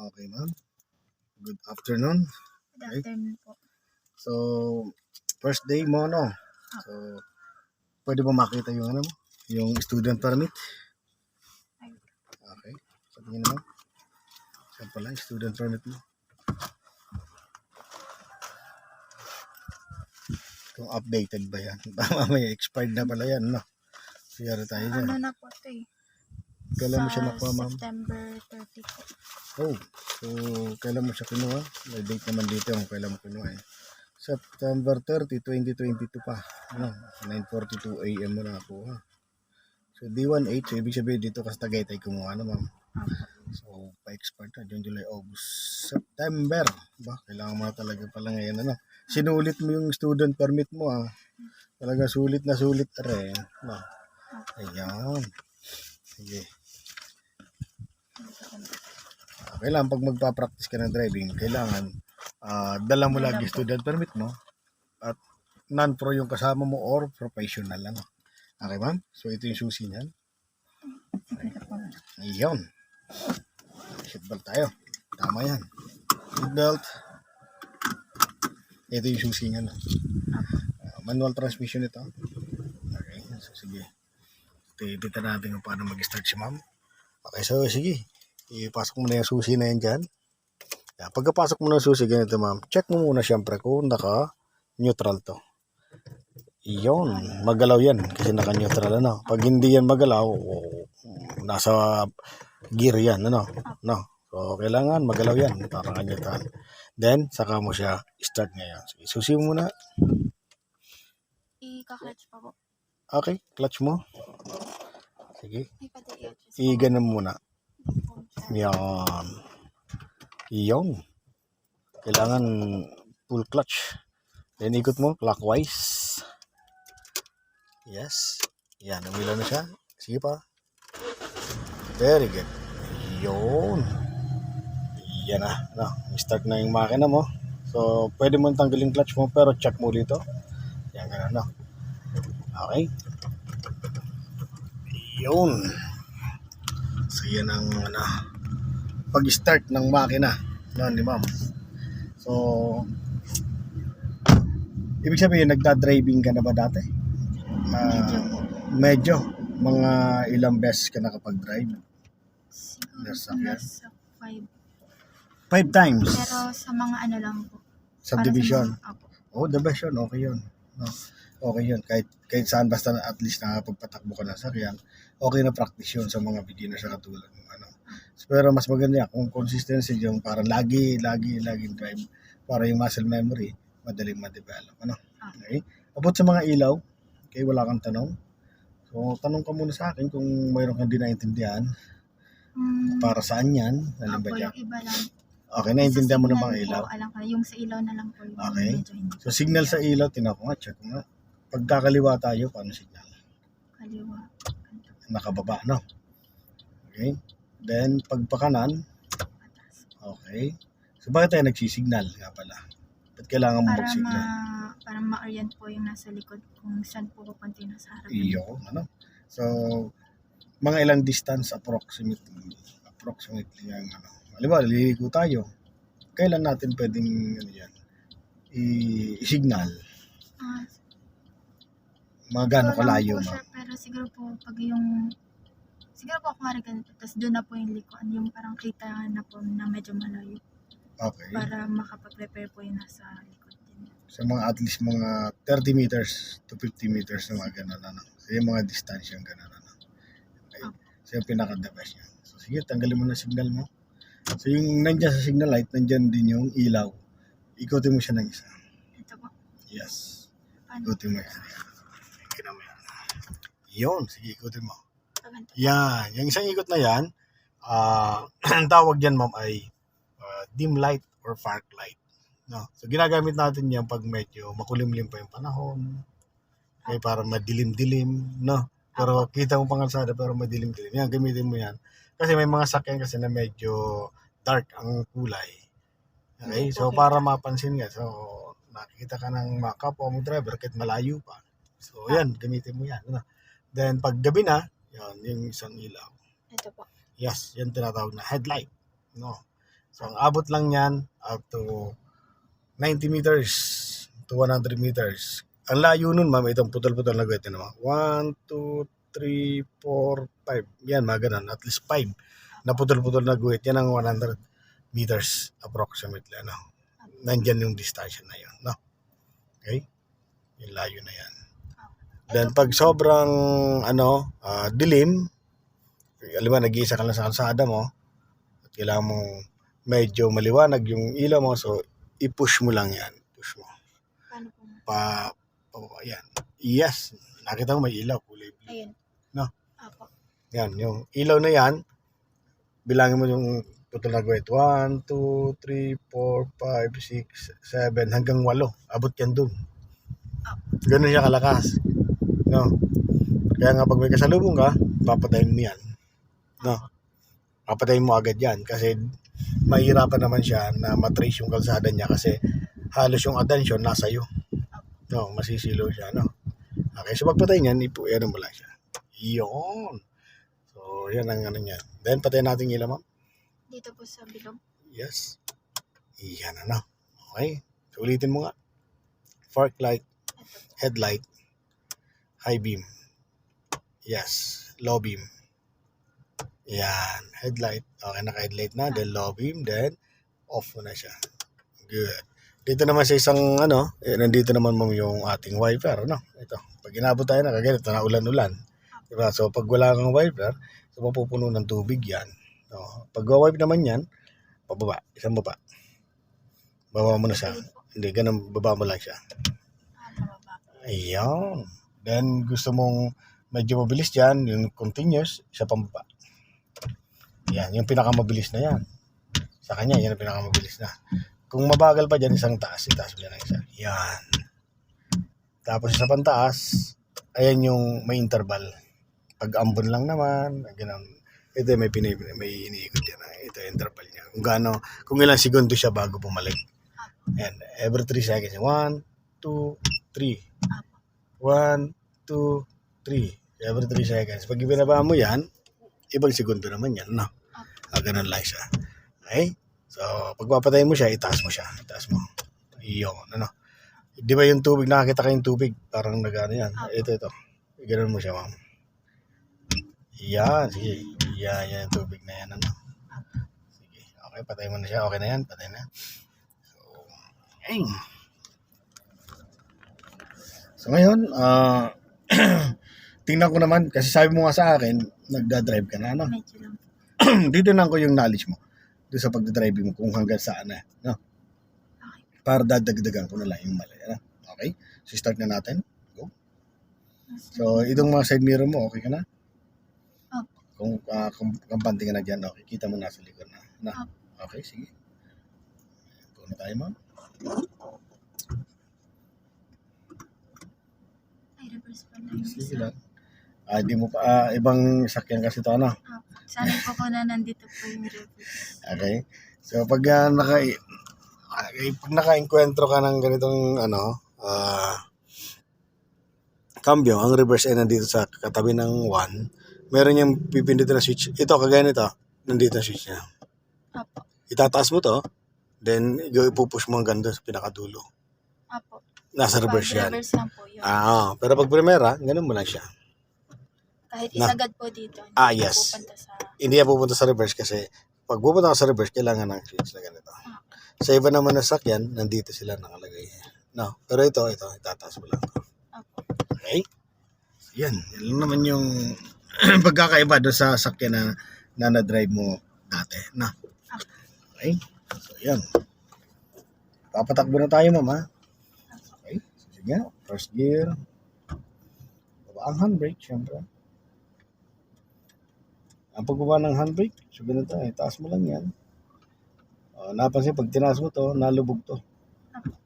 Okay, ma'am. Good afternoon. Good afternoon po. So, first day mo, no? So, pwede ba makita yung ano mo? Yung student permit? Ay, Okay. Sabihin mo. Saan pala yung student permit mo? Kung updated ba yan? May expired na pala yan, no? Siguro tayo ano dyan. na po ito eh. Kailan mo siya nakuha, ma'am? September 30 po. Oh, so kailan mo siya kinuha? May date naman dito kung kailan mo kinuha eh. September 30, 2022 pa. Ano, 9.42 a.m. mo nakakuha. So D18, so ibig sabihin dito kasi Tagaytay kumuha na ma'am. So pa-expert na, June, July, August, September. Ba, kailangan mo na talaga pala ngayon ano. Sinulit mo yung student permit mo ah. Talaga sulit na sulit rin. No. Ayan. Sige. Kailangan pag magpa-practice ka ng driving, kailangan ah, dala mo lagi student permit mo at non-pro yung kasama mo or professional ano. Okay, ma'am? So ito yung susi niyan. Ayun. Seatbelt tayo. Tama yan. Seatbelt. Ito yung susi niya. No? Ah, manual transmission ito. Okay. So, sige. Tititan natin kung paano mag-start si ma'am. Okay. So, sige. Ipasok mo na yung susi na yan dyan. Yeah, pagkapasok mo ng susi, ganito ma'am, check mo muna syempre kung naka-neutral to. Iyon, magalaw yan kasi naka-neutral ano. Pag hindi yan magalaw, oh, nasa gear yan ano. No. So kailangan magalaw yan para naka-neutral. Then saka mo siya start ngayon. Sige, susi mo muna. I-clutch pa po. Okay, clutch mo. Sige, i-ganun muna. Yan. Iyon. Kailangan full clutch. Then ikot mo clockwise. Yes. Yan, umilaw na siya. Sige pa. Very good. Yun. Yan na. No, start na yung makina mo. So, pwede mo tanggalin clutch mo pero check mo dito. Yan, ganun, no? Okay. Yun. So, yan ang ano, pag-start ng makina. No, ni ma'am. So, ibig sabihin, nagda-driving ka na ba dati? Ah, Medyo. Mga ilang beses ka nakapag-drive? Siguro Nasa po nasa 5. Five times. Pero sa mga ano lang po. Subdivision. Oh, the best yun. Okay yun. No? Okay yun. Kahit, kahit saan basta na at least nakapagpatakbo ka ng sakyan, okay na practice yun sa mga beginners na katulad mo. Ano. Pero mas maganda kung consistency yung para lagi, lagi, lagi drive para yung muscle memory madaling ma-develop. Ano? Okay? About sa mga ilaw, okay, wala kang tanong. So, tanong ka muna sa akin kung mayroon kang di naintindihan. Mm, Para saan yan? Alin ba opo, dyan? iba lang. Okay, naintindihan mo na signal ilaw? Po, alam ko, yung sa ilaw na lang po. Yung Okay. Medyo hindi. So, signal sa ilaw, tinan ko nga, check ko nga. Pagkakaliwa tayo, paano signal? Kaliwa. Nakababa, no? Okay? Then, pagpakanan, okay. So, bakit tayo nagsisignal nga pala? Ba't kailangan mo Para ma mag-signal? para ma-orient po yung nasa likod kung saan po pupunta yung nasa harap. Iyo, ano? So, mga ilang distance approximately, approximately ang ano. Halimbawa, liligo tayo. Kailan natin pwedeng, ano yan, i-signal? Ah, Mga gano'ng kalayo, siya, pero siguro po pag yung siguro po kung nga ganito, tapos doon na po yung likuan, yung parang kita na po na medyo malayo Okay. para makapag-prepare po yung nasa likod din. So, mga at least mga 30 meters to 50 meters na mga gano'n, ano. So, yung mga distansya yung gano'n, ano. Okay. Opo. So, yung pinaka-the best. So, sige, tanggalin mo na signal mo. So, yung nandyan sa signal light, nandyan din yung ilaw. Ikutin mo siya ng isa. Ito po. Yes. Ikutin mo yan. Yun, sige, ikutin mo. Yan. Yung isang ikot na yan, ah ang tawag dyan, ma'am, ay ah, dim light or dark light. No? So, ginagamit natin yan pag medyo makulimlim pa yung panahon. Okay, para madilim-dilim, no? Pero kita mo pangalsada pero madilim-dilim. Yan, gamitin mo yan. Kasi may mga sakyan kasi na medyo dark ang kulay. Okay, so para mapansin nga, so nakikita ka ng mga kapwa mo driver kahit malayo pa. So, yan, gamitin mo yan. Ano? Then, pag gabi na, yan, yung isang ilaw. Ito po. Yes, yan tinatawag na headlight. No. So, ang abot lang yan up to 90 meters to 100 meters. Ang layo nun, ma'am, itong putol-putol na guwete naman. 1, 2, 3, 4, 5. Yan, mga ganun. At least 5 na putol-putol na guwete. Yan ang 100 meters approximately. Ano? Nandyan yung distansya na yun. No? Okay? Yung layo na yan. Then pag sobrang ano, ah, dilim, alam mo, nag-iisa ka lang sa kalsada mo, at kailangan mong medyo maliwanag yung ilaw mo, so i-push mo lang yan. Push mo. Paano po? Pa, pa yan. Yes, nakita mo may ilaw, kulay blue. Ayun. No. Apo. Yan, yung ilaw na yan, bilangin mo yung putol na guwet. 1, 2, 3, 4, 5, 6, 7, hanggang 8. Abot yan dun. Ganun siya kalakas. No? Kaya nga pag may kasalubong ka, papatayin mo yan. No? Papatayin mo agad yan kasi mahirapan naman siya na matrace yung kalsada niya kasi halos yung attention nasa iyo. No, masisilo siya, no? Okay, so pagpatay niyan, ipu ano mo lang siya. Yun. So, yan ang ano niya. Then, patayin natin yung ilaw, ma'am. Dito po sa bilog. Yes. Yan ano. Okay. So, ulitin mo nga. Fork light, headlight, high beam. Yes. Low beam. Yan. Headlight. Okay, naka-headlight na. Then low beam. Then, off mo na siya. Good. Dito naman sa isang ano, eh, nandito naman mo yung ating wiper, ano? Ito. Pag inabot tayo na kaganito, na ulan-ulan. Diba? So, pag wala kang wiper, so mapupuno ng tubig yan. No? Pag wipe naman yan, pababa. Isang baba. Baba mo na siya. Ayun. Hindi, ganun, baba mo lang siya. Ah. Ayan. Then, gusto mong medyo mabilis dyan, yung continuous, isa pang baba. Yan, yung pinakamabilis na yan. Sa kanya, yan ang pinakamabilis na. Kung mabagal pa dyan, isang taas, itaas mo dyan ang isa. Yan. Tapos isa pang taas, ayan yung may interval. Pag ambon lang naman, ganun. Ito may pinay, may iniikot yan. Ito yung interval niya. Kung gaano, kung ilang segundo siya bago bumalik. Ayan, every 3 seconds. 1, 2, 3. Apo. 1, 2, 3. Every 3 seconds. Pag ibinaba mo yan, ibang segundo naman yan, no? Ah, ganun lang siya. Okay? So, pag papatayin mo siya, itaas mo siya. Itaas mo. Iyon, ano? Di ba yung tubig, nakakita ka yung tubig? Parang nagano yan. Apo. Ito, ito. Ganun mo siya, ma'am. Yan, sige. Yan, yan yung tubig na yan, ano? Sige. Okay, patay mo na siya. Okay na yan, patay na. So, ayun. So ngayon, ah tingnan ko naman, kasi sabi mo nga sa akin, nagda-drive ka na, no? Medyo lang po. Dito na ko yung knowledge mo. Doon sa pagda-driving mo, kung hanggang saan na, no? Para dadagdagan ko na lang yung mali, ano? Okay? So start na natin. Go. So, itong mga side mirror mo, okay ka na? Opo. Kung uh, kung kampante ka na dyan, okay, kita mo nasa likod na. na. Okay, sige. Go na tayo, ma'am. Ay, reverse pala yung Sige lang. Ah, di mo pa, ah, ibang sakyan kasi to, ano? Apo. Sana po ko na nandito po yung reverse. Okay? So pag uh, naka okay, pag naka-encuentro ka ng ganitong ano, ah cambio, ang reverse ay nandito sa katabi ng 1. Meron yung pipindutin na switch. Ito, kagaya nito. Nandito ang switch niya. Apo. Itataas mo to, then ipupush mo hanggang doon sa pinakadulo. Nasa reverse yan. reverse lang po yun. Ah, pero pag primera, ganun mo lang siya. Kahit na. isagad po dito. hindi Ah, po yes. Pupunta sa... Hindi yan pupunta sa reverse kasi pag pupunta ka sa reverse, kailangan ng switch na ganito. Sa iba naman na sakyan, nandito sila nakalagay. No, pero ito, ito, itataas mo lang. Okay? Yan, yan lang naman yung pagkakaiba doon sa sakyan na, na na-drive mo dati. Na. Okay? So, yan. Papatakbo na tayo, ma'am, ha? So, sige, first gear. Baba ang handbrake, syempre. Ang pagbaba ng handbrake, so ganito, eh, taas mo lang yan. Uh, napansin, pag tinaas mo to, nalubog to.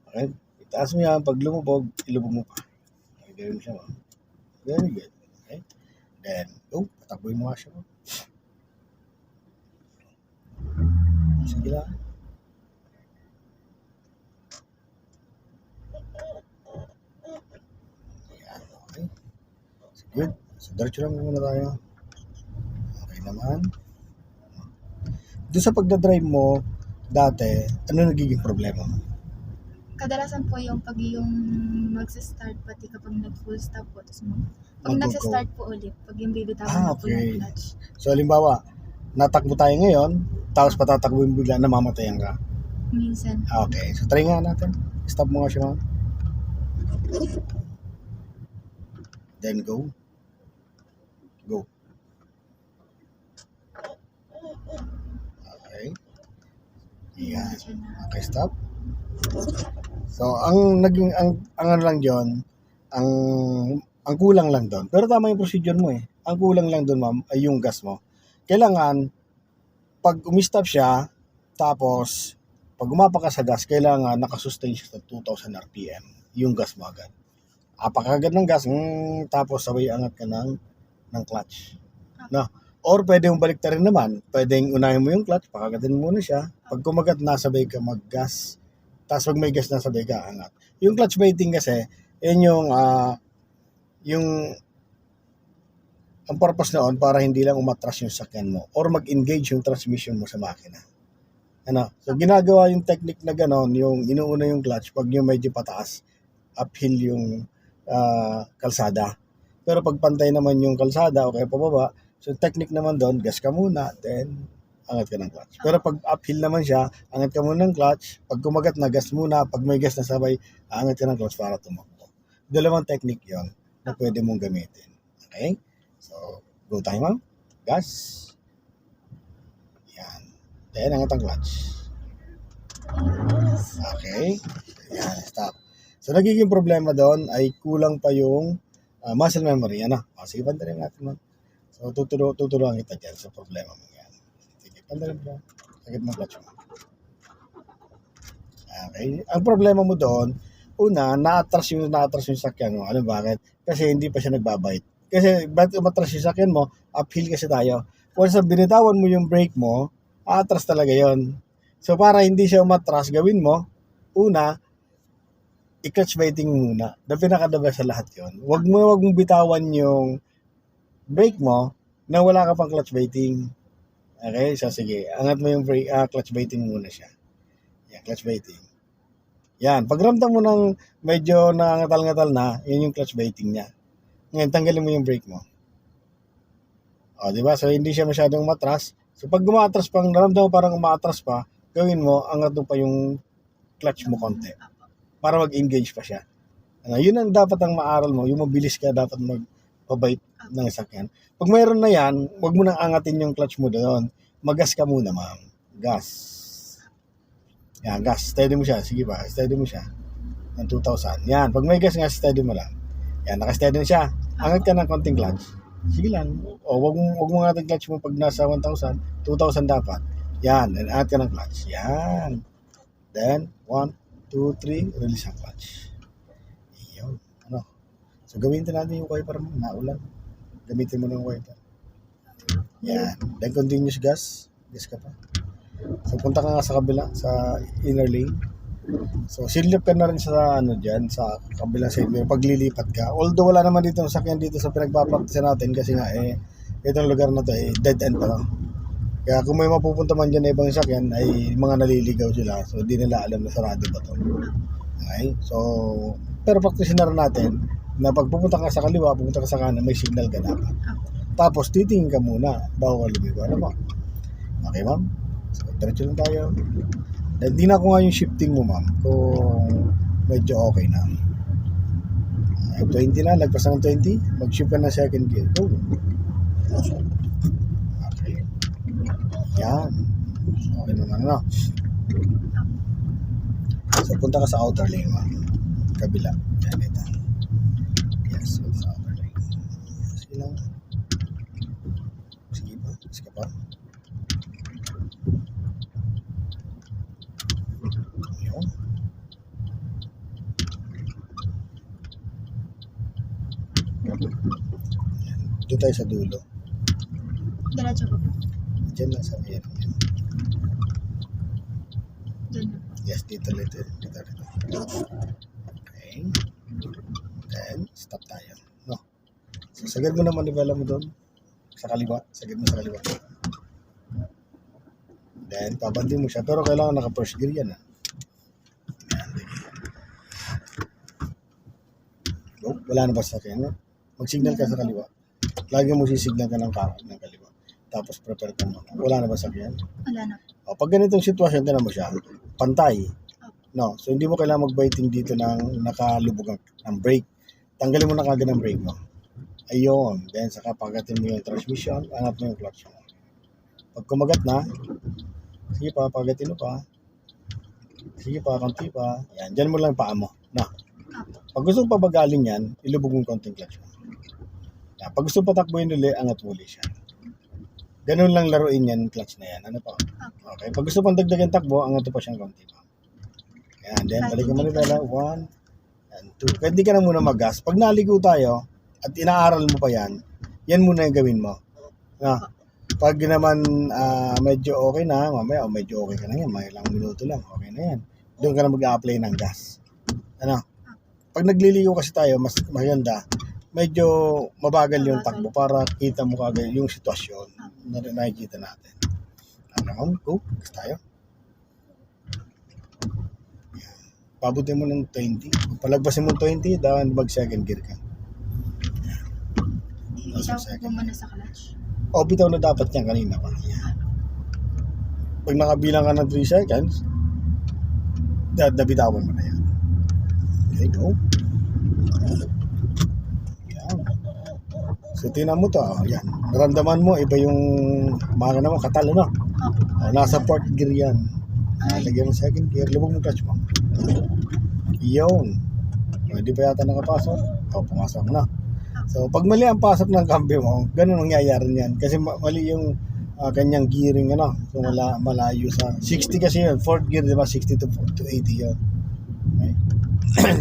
Okay? Itaas mo yan, pag lumubog, ilubog mo pa. Okay, mo siya, ma'am. Very good. Okay? Then, go. Patakboy mo nga siya, ma'am. Sige lang. Ayan, okay. So, good. So, diretso lang muna tayo. Okay naman. Doon sa pagdadrive mo, dati, ano nagiging problema mo? Kadalasan po yung pag yung magsa-start pati kapag nag-full stop po. Tapos mag- pag nagsa-start po ulit, pag yung bibitawan Ah, na po yung okay. clutch. So, halimbawa, natakbo tayo ngayon, tapos patatakbo yung bigla, namamatayan ka. Minsan. Okay, so try nga natin. Stop mo nga siya, ma'am. Then go. Go. Okay. Yan. Okay, stop. So, ang naging ang ang ano lang 'yon, ang ang kulang lang doon. Pero tama yung procedure mo eh. Ang kulang lang doon, ma'am, ay yung gas mo. Kailangan pag umistop siya, tapos pag umapa sa gas, kailangan nakasustain siya sa 2000 RPM yung gas mo agad. Apak agad ng gas, mm, tapos sabay angat ka ng, ng clutch. No? Or pwede mong balik rin naman. Pwedeng unahin mo yung clutch, pakagatin muna siya. Pag kumagat, nasabay ka mag-gas. Tapos pag may gas, nasabay ka angat. Yung clutch baiting kasi, yun yung, ah, yung, ang purpose noon para hindi lang umatras yung sakyan mo or mag-engage yung transmission mo sa makina. Ano? So, ginagawa yung technique na gano'n, yung inuuna yung clutch pag yung medyo pataas, uphill yung ah, kalsada. Pero pag pantay naman yung kalsada o kaya pababa, so technique naman doon, gas ka muna, then angat ka ng clutch. Pero pag uphill naman siya, angat ka muna ng clutch, pag kumagat na gas muna, pag may gas na sabay, angat ka ng clutch para tumakbo. Dalawang technique yon na pwede mong gamitin. Okay? So, go tayo ma'am. Gas. Yan. Then, angat ang clutch. Okay. Yan, stop. So, nagiging problema doon ay kulang pa yung ah, muscle memory. Ano? O, sige, pandarin natin ma'am. So, tuturo, tuturuan kita dyan sa problema mo yan. Sige, pandarin mo. Sagit mo clutch mo. Okay. Ang problema mo doon, una, na-atras yung, na-atras yung sakyan mo. Ano bakit? Kasi hindi pa siya nagbabite. Kasi ba't umatras yung sakyan mo? Uphill kasi tayo. Once na binitawan mo yung brake mo, atras talaga yon. So para hindi siya umatras, gawin mo, una, i-clutch biting muna. The pinakadaba sa lahat yon. Huwag mo, huwag mong bitawan yung brake mo na wala ka pang clutch biting. Okay? So sige, angat mo yung brake, ah, clutch biting muna siya. Yan, clutch biting. Yan, pagramdam mo ng medyo nangatal-ngatal na, yun yung clutch biting niya. Ngayon, tanggalin mo yung brake mo. O, di ba? So, hindi siya masyadong matras. So, pag gumatras pang, naramdaman parang umatras pa, gawin mo, angat mo pa yung clutch mo konti. Para mag-engage pa siya. Ano, yun ang dapat ang maaral mo. Yung mabilis ka, dapat magpabait ng sakyan. Pag mayroon na yan, wag mo nang angatin yung clutch mo doon. Magas ka muna, ma'am. Gas. Yan, gas. Steady mo siya. Sige ba? Steady mo siya. Ng 2,000. Yan. Pag may gas nga, steady mo lang. Yan, naka-steady na siya. Angat ka ng konting clutch. Sige lang. O, wag mo, wag mo nga natin clutch mo pag nasa 1,000. 2,000 dapat. Yan. Then, angat ka ng clutch. Yan. Then, 1, 2, 3, release ang clutch. Yun. Ano? So, gawin natin yung wiper mo. Naulan. Gamitin mo ng wiper. Yan. Then, continuous gas. Gas ka pa. So, punta ka nga sa kabila, sa inner lane. So, silip ka na rin sa, ano dyan, sa kabilang side mirror, paglilipat ka. Although, wala naman dito sakyan dito sa pinagpapractice natin kasi nga, eh, itong lugar na to, eh, dead end pa lang. Kaya kung may mapupunta man dyan na ibang sakyan, ay mga naliligaw sila. So, di nila alam na sarado ba to. Okay? So, pero practice na natin na pag pupunta ka sa kaliwa, pupunta ka sa kanan, may signal ka dapat. Tapos, titingin ka muna bago ka lumigo. Ano ba? Okay, ma'am? So, diretso lang tayo. Hindi na ko nga yung shifting mo, ma'am. Kung medyo okay na. Ay, 20 na, lagpas ng 20. Mag-shift ka na second gear. Go. Okay. Yan. Okay naman, ano? So, punta ka sa outer lane, ma'am. Kabila. Yan, ito. Yes, punta sa outer lane. Sige lang. Sige pa. Sige pa. Doon tayo sa dulo. Diretso po. Diyan lang sa na po. Yes, dito dito dito dito. Okay. Then, stop tayo. No. So, sagad mo na manibela mo doon. Sa kaliwa. Sagad mo sa kaliwa. Then, pabanti mo siya. Pero kailangan naka-first gear yan. Ha? Yan. Oh, wala na ba sa akin? No? Mag-signal ka sa kaliwa. Lagi mo sisignal ka ng, ka- ng. Tapos prepare ka muna. Wala na ba sa akin? Wala na. O, pag ganitong sitwasyon, tinan mo siya, pantay. No, so hindi mo kailangan mag-biting dito ng nakalubog ang, ang brake. Tanggalin mo na kagad ang brake mo. Ayun. Then, saka pagatin mo yung transmission, angat mo yung clutch mo. Pag kumagat na, sige pa, pagatin mo pa. Sige pa, konti pa. Yan, dyan mo lang paa mo. Na. Pag gusto mo pabagaling yan, ilubog mo yung konting clutch mo. Yan, pag gusto mo patakbuhin uli, angat mo uli siya. Ganun lang laruin yan, clutch na yan. Ano pa? Okay, pag gusto pang dagdagan takbo, angat pa siyang konti pa. Yan, then balik hindi manibela, one, and two. Pwede ka na muna mag-gas. Pag naligo tayo, at inaaral mo pa yan, yan muna yung gawin mo. Na, pag naman ah, medyo okay na, mamaya, oh, medyo okay ka na yan, may ilang minuto lang, okay na yan. Doon ka na mag-apply ng gas. Ano? Pag nagliligo kasi tayo, mas maganda, medyo mabagal yung takbo para kita mo kagad yung sitwasyon na nakikita natin. Ano ma'am? Go. Gas tayo. Yan. Pabutin mo ng 20. Palagpasin mo ng 20, dahan mag second gear ka. Itaw ko muna sa clutch. O, bitaw na dapat yan kanina pa. Yan. Pag nakabilang ka ng 3 seconds, da nabitawan mo na yan. Okay, go. So, tingnan mo to. ah. Yan. Naramdaman mo, iba yung makina mo, katal, ano? Oh, nasa fourth gear yan. Lagyan mo second gear, lubog mo clutch mo. Yun. Hindi pa yata nakapasok. O, pumasok na. So, pag mali ang pasok ng cambio mo, ganun ang nangyayari niyan. Kasi ma- mali yung ah, kanyang gearing, ano. So, mala, malayo sa... 60 kasi yun. Fourth gear, di ba? 60 to, to 80 yun. Okay?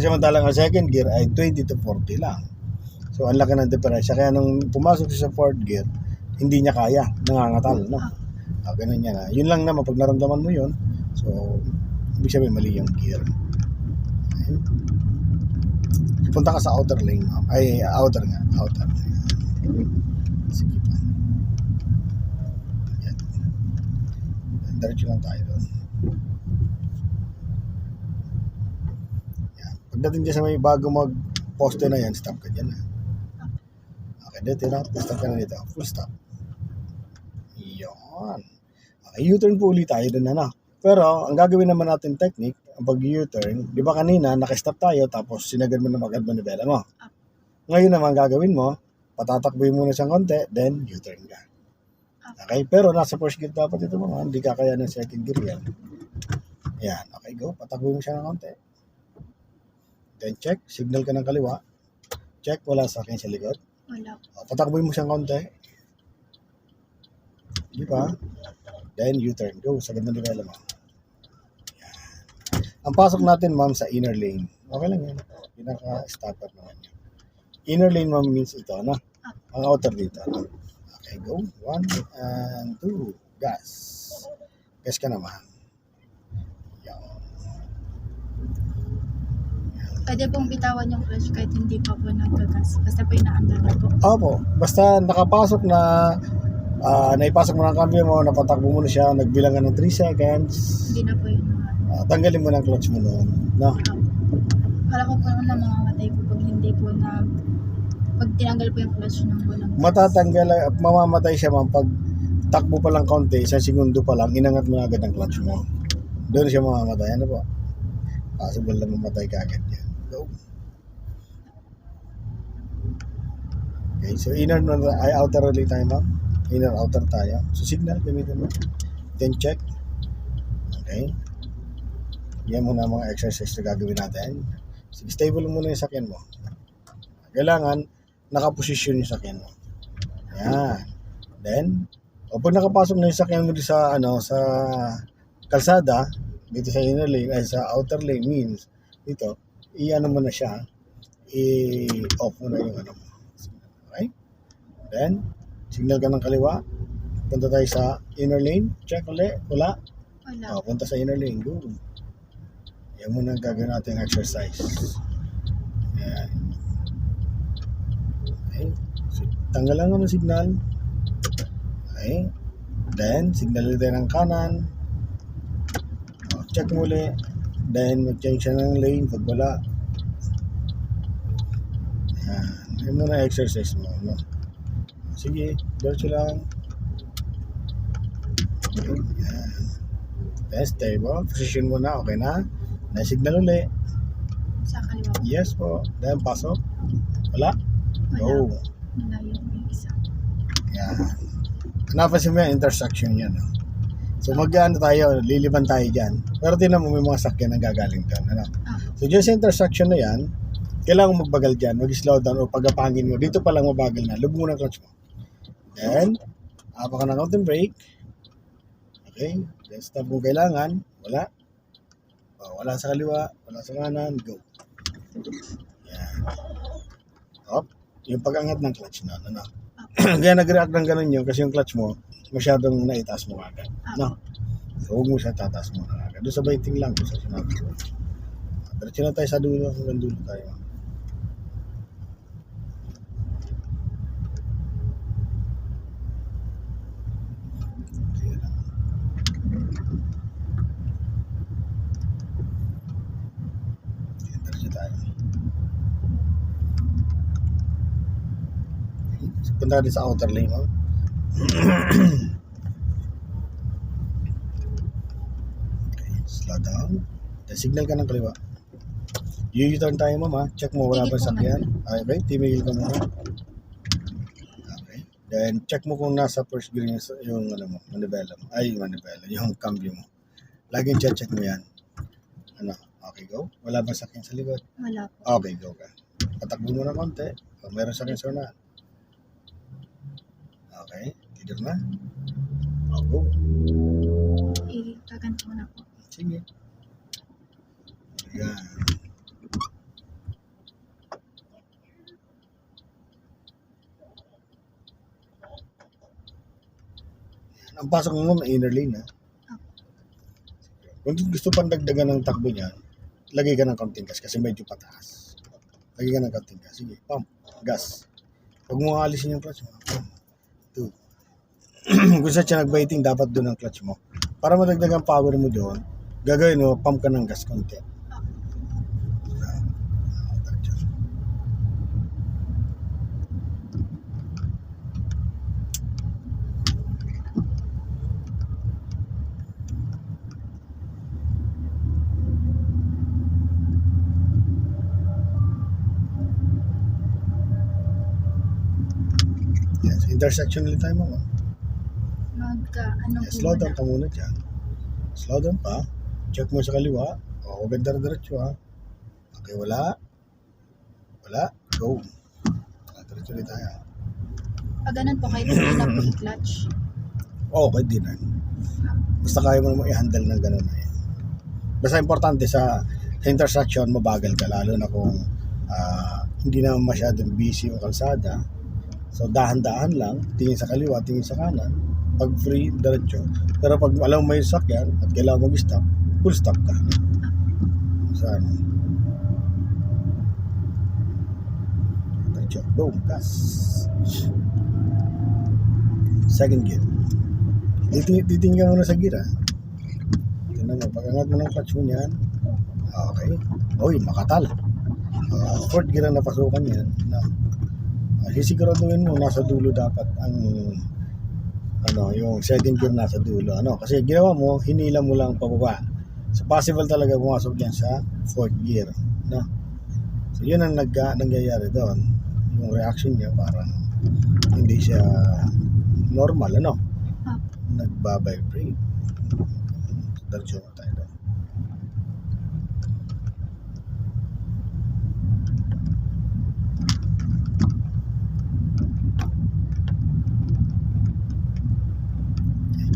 Samantalang ang second gear ay 20 to 40 lang. So, ang laki ng diferensya. Kaya nung pumasok siya sa fourth gear, hindi niya kaya. Nangangatal, no? Ah, ganun yan. ah. Yun lang naman, pag naramdaman mo yun, so, ibig sabihin, mali yung gear. Okay? Punta ka sa outer lane, ma'am. Ay, outer nga. Outer. Sige pa. Yan. Diretso lang tayo doon. Yan. Pagdating dyan sa may bago mag-poste na yan, stop ka dyan. ah. Dito na. Stop ka na dito. Full stop. Yan. Okay, U-turn po ulit tayo doon na. Pero, ang gagawin naman natin technique, ang pag U-turn, di ba kanina, nakastop tayo, tapos sinagad mo na magad manibela mo. Ngayon naman, ang gagawin mo, patatakboy muna siyang konti, then U-turn ka. Okay, pero nasa first gear dapat ito mga, hindi ka kaya ng second gear yan. Yan, okay, go. Patakboy mo siya ng konti. Then check, signal ka ng kaliwa. Check, wala sa akin sa likod. Wala. O, patakboy mo siyang konti. Di ba? Then U-turn. Go, sa ganda mo. Yan. Ang pasok natin, ma'am, sa inner lane. Okay lang yan. Pinaka-stopper naman yan. Inner lane, ma'am, means ito, ano? Ang outer dito. Ano? Okay, go. One and two. Gas. Gas ka naman. Pwede pong bitawan yung clutch kahit hindi pa po nagkagas. Basta po inaandar na po. Opo, basta nakapasok na ah, naipasok mo ng cambio mo, napatakbo mo na siya, nagbilang ka ng 3 seconds, Hindi na po yun. ah, tanggalin mo ng clutch mo noon. No? Kala ko po na mamamatay po pag hindi po na pag tinanggal po yung clutch ng walang. Matatanggal, at mamamatay siya man pag takbo pa lang konti, isang segundo pa lang, inangat mo na agad ang clutch mo. Doon siya mamamatay. Ano po? Possible na mamatay ka agad yan. Go. Okay, so inner ay outer ulit tayo ma'am. Inner outer tayo. So signal gamitin mo. Then check. Okay. Yan muna mga exercise na gagawin natin. Sige, stable muna yung sakyan mo. Kailangan nakaposisyon yung sakyan mo. Yan. Then, o pag nakapasok na yung sakyan mo sa ano sa kalsada, dito sa inner lane, ay sa outer lane means dito, i-ano mo na siya, i-off mo na yung ano mo. Okay? Then, signal ka ng kaliwa, punta tayo sa inner lane, check ulit, wala, Wala. o, punta sa inner lane, go. Yan muna ang gagawin natin exercise. Yan. Okay. So, tanggalan mo ng signal. Okay. Then, signal ulit tayo ng kanan. check mo ulit. Then, mag-change siya ng lane pag wala. Yan. Yan muna exercise mo. No? Sige, diretso lang. Yan. Then, stable. Position mo na. Okay na. Na-signal ulit. Sa kaliwa. Yes po. Then, pasok. Wala. Wala. Go. Malayo yung isa. Yan. Napansin mo yan, intersection yan. No? So mag-ano tayo, liliban tayo dyan. Pero tinan mo may mga sakyan na gagaling doon. Ano? So dyan sa intersection na yan, kailangan magbagal dyan, mag-slow down o pagapangin mo. Dito pa lang mabagal na. Lug mo ng clutch mo. Then, apa ka ng content brake. Okay. Then stop kung kailangan. Wala. O, wala sa kaliwa. Wala sa kanan. Go. Yan. Up. Yung pag-angat ng clutch na. Ano? Kaya nag-react ng ganun yun kasi yung clutch mo masyadong naitaas mo agad. No? So, huwag mo siya tataas mo na agad. Doon sa biting lang, doon sa sinabi ko. Diretso na tayo sa dulo, hanggang dulo tayo. Tayo. Punta ka din sa outer lane, oh. Okay, slow down. Then signal ka ng kaliwa. U-turn tayo mama. Check mo wala ba sakyan. Okay, timigil ka muna. Okay. Then check mo kung nasa first gear yung, yung ano mo, manibela mo. Ay, manibela, yung cambio mo. Laging check mo yan. Ano? Okay, go. Wala ba sakyan sa likod? Wala po. Okay, go ka. Patakbo mo na konti. Kung meron sakyan sa unahan. Okay, tidur na. Oh, go. Ikaganto ko na po. Sige. Ayan. Ang pasok mo na inner lane, ha? Kung gusto pang dagdagan ng takbo niya, lagay ka ng counting gas kasi medyo pataas. Lagay ka ng counting gas. Sige, pump, gas. Huwag mo alisin yung clutch mo. Pump. Kung saan siya nag-biting, dapat doon ang clutch mo. Para madagdagan power mo doon, gagawin mo, pump ka ng gas konti. Yes, intersection ulit tayo mo. Magka, ano Yes, po slow down ka muna dyan. Slow down pa. Check mo sa kaliwa. O, ganda na diretso ha. Okay, wala. Wala. Go. Ah, Diretso ulit tayo. Pag ganun po kayo, hindi na po i-clutch. Oo, okay din na. Basta kaya mo naman i-handle ng gano'n na yan. Basta importante sa, sa intersection, mabagal ka. Lalo na kung ah, hindi na masyadong busy yung kalsada. So, dahan-dahan lang. Tingin sa kaliwa, tingin sa kanan. Pag free, diretso. Pero pag alam mo may sakyan at kailangan mag-stop, full stop ka. Sa ano. Diretso. Boom. Gas. Second gear. Titing titingin ka muna sa gear, ha? Tingnan mo, pag angat mo ng clutch mo niyan, okay. Uy, makatal. Uh, fourth gear ang napasukan yan. No. Uh, sisiguraduhin mo, nasa dulo dapat ang ano, yung second gear nasa dulo. Ano, kasi ginawa mo, hinila mo lang pababa. So, possible talaga pumasok yan sa fourth gear. No? So, yun ang nag, nangyayari doon. Yung reaction niya parang hindi siya normal, ano? Apo. nagbabibrate.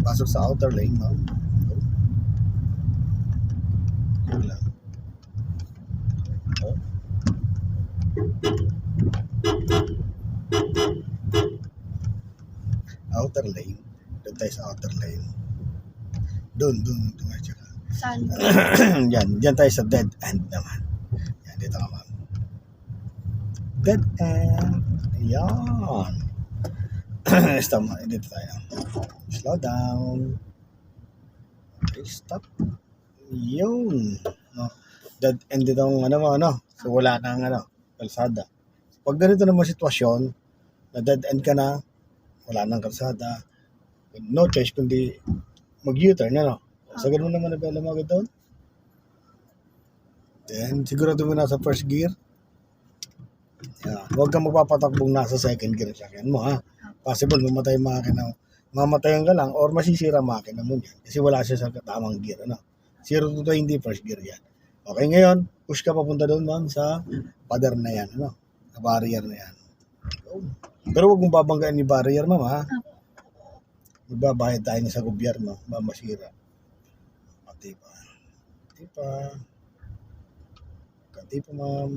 Diretso na tayo doon. Okay, Pasok sa outer lane. Yun lang. Oh. Outer lane. Doon tayo sa outer lane. Doon, doon, tumatyo ka. Sal. yan, yan tayo sa dead end naman. Yan, dito ka ma'am. Dead end. Yan. Stop, dito tayo. Slow down. Okay, stop. Yun. No? Dead end itong ano mo, ano? So, wala nang ano, kalsada. Pag ganito naman sitwasyon, na dead end ka na, wala nang kalsada, no choice kundi mag-U-turn, ano? So, ganun naman na bela mo agad doon. Then, sigurado mo nasa first gear. Yeah. Huwag kang magpapatakbong nasa second gear sa akin mo, ha? Possible, mamatay yung makina. Mamatayan ka lang or masisira makina mo yan. Kasi wala siya sa tamang gear, ano? 0 to 20, first gear yan. Okay, ngayon, push ka papunta doon, ma'am, sa pader na yan, ano? Sa barrier na yan. Pero huwag mong babanggaan ni barrier, ma'am, ha? Magbabayad tayo na sa gobyerno, mamasira. Pati pa. Pati pa. Pati pa, ma'am.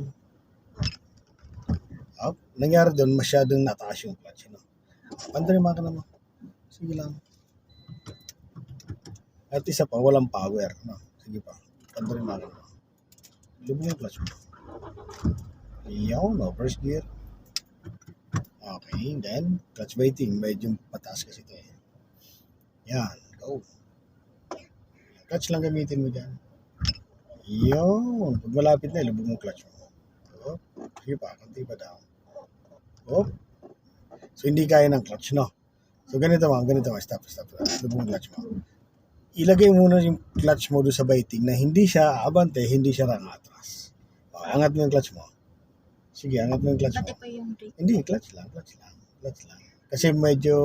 Up. Nangyari doon, masyadong nataas yung clutch, ano? Panda yung makina mo. Sige lang. At isa pa, walang power, no? Sige pa. Panda yung makina mo. Yung clutch mo. Yaw, no? First gear. Okay, then, clutch waiting. Medyo pataas kasi ito eh. Yan, go. Clutch lang gamitin mo dyan. Yun. Pag malapit na, lubog mo clutch mo. Oh, sige pa, konti pa down. Oh. So, hindi kaya ng clutch, no? So, ganito mo, ganito mo. Stop, stop. Lubog yung clutch mo. Ilagay muna yung clutch mo doon sa biting na hindi siya abante, hindi siya rang atras. Okay, angat mo yung clutch mo. Sige, angat mo yung clutch mo. Hindi, clutch lang, clutch lang, clutch lang. Kasi medyo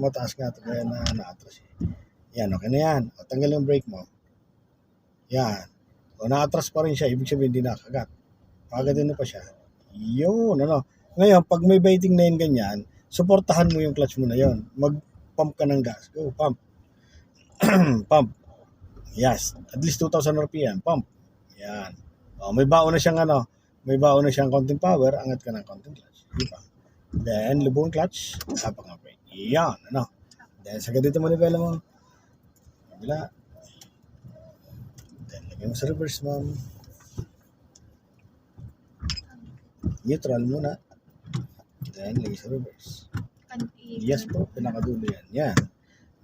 mataas nga ito kaya na naatras eh. Yan, okay na yan. O, tanggal yung brake mo. Yan. O, naatras pa rin siya, ibig sabihin hindi nakagat. Pagatin na pa siya. Yun, ano. Ngayon, pag may biting na yun ganyan, suportahan mo yung clutch mo na yun. Mag-pump ka ng gas. Go, pump. pump. Yes. At least 2,000 RPM. Pump. Yan. O, may baon na siyang ano, may baon na siyang konting power, angat ka ng konting clutch. Di ba? Then, lubong clutch, tapak ng brake. Yan, ano. Then, sa ganito mo nivela mo. Kabila. Then, lagay mo sa reverse, ma'am. Neutral muna. Then, lagay sa reverse. Yes po, pinakadulo yan. Yan.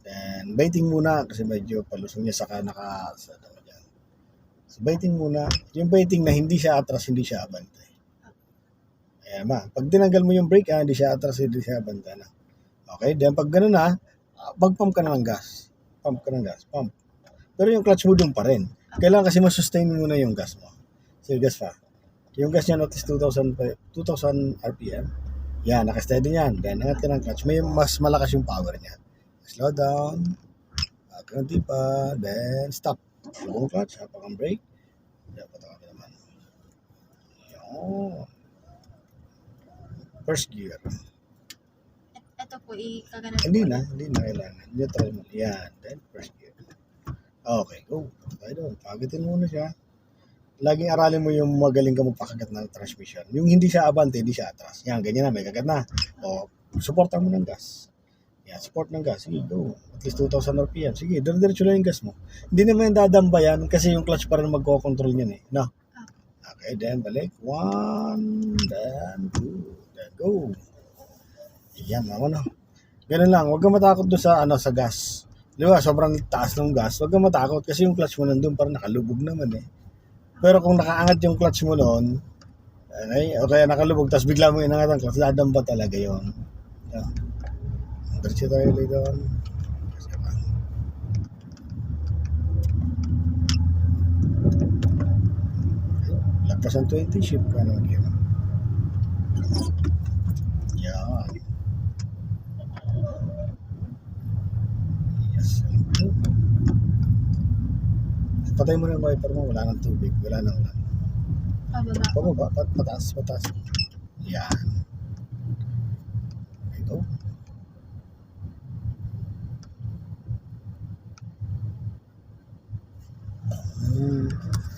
Then, biting muna kasi medyo palusong niya saka naka sa ano dyan. So, biting muna. Yung biting na hindi siya atras, hindi siya abante. Ayan ma. Pag tinanggal mo yung brake, ah, hindi siya atras, hindi siya abante na. Okay, then pag gano'n na, ah, pag-pump ka na ng gas. Pump ka ng gas, pump. Pero yung clutch mo doon pa rin. Kailangan kasi masustain mo muna yung gas mo. So, yung gas pa. Yung gas niya, least 2,000, pa- 2,000 RPM. Yan, naka-steady yan. Then, angat ka ng clutch. May mas malakas yung power niya. Slow down. Uh, konti pa. Then, stop. Yung clutch, hapak ang brake. Dapat ako naman. Yun. First gear. Ito po, ikaganan Hindi na, hindi na kailangan. Neutral mo. Yan. Then, first gear. Okay, go. Tayo doon. Pagitin muna siya. Laging aralin mo yung magaling ka magpakagat ng transmission. Yung hindi siya abante, hindi siya atras. Yan, ganyan na, may kagat na. O, supportan mo ng gas. Yan, support ng gas. Sige, go. At least 2,000 RPM. Sige, dire-diretso lang yung gas mo. Hindi naman yung dadamba yan kasi yung clutch pa rin magko-control yan eh. No? Okay, then balik. One, then two, then go. Yan, mama no. Ganun lang, huwag kang matakot doon sa ano sa gas. Di ba, sobrang taas ng gas. Huwag kang matakot kasi yung clutch mo nandun parang nakalubog naman eh. Pero kung nakaangat yung clutch mo noon, okay, o kaya nakalubog, tapos bigla mo inangat ang clutch, dadamba talaga yun. Yeah. Diretso tayo ulit doon. Lagpas ang 20, ship ka naman yun. Patay mo na yung wiper mo, wala nang tubig, wala nang lang. Pababa. Pababa, pat pataas, pataas. Yan. Ito. Hmm.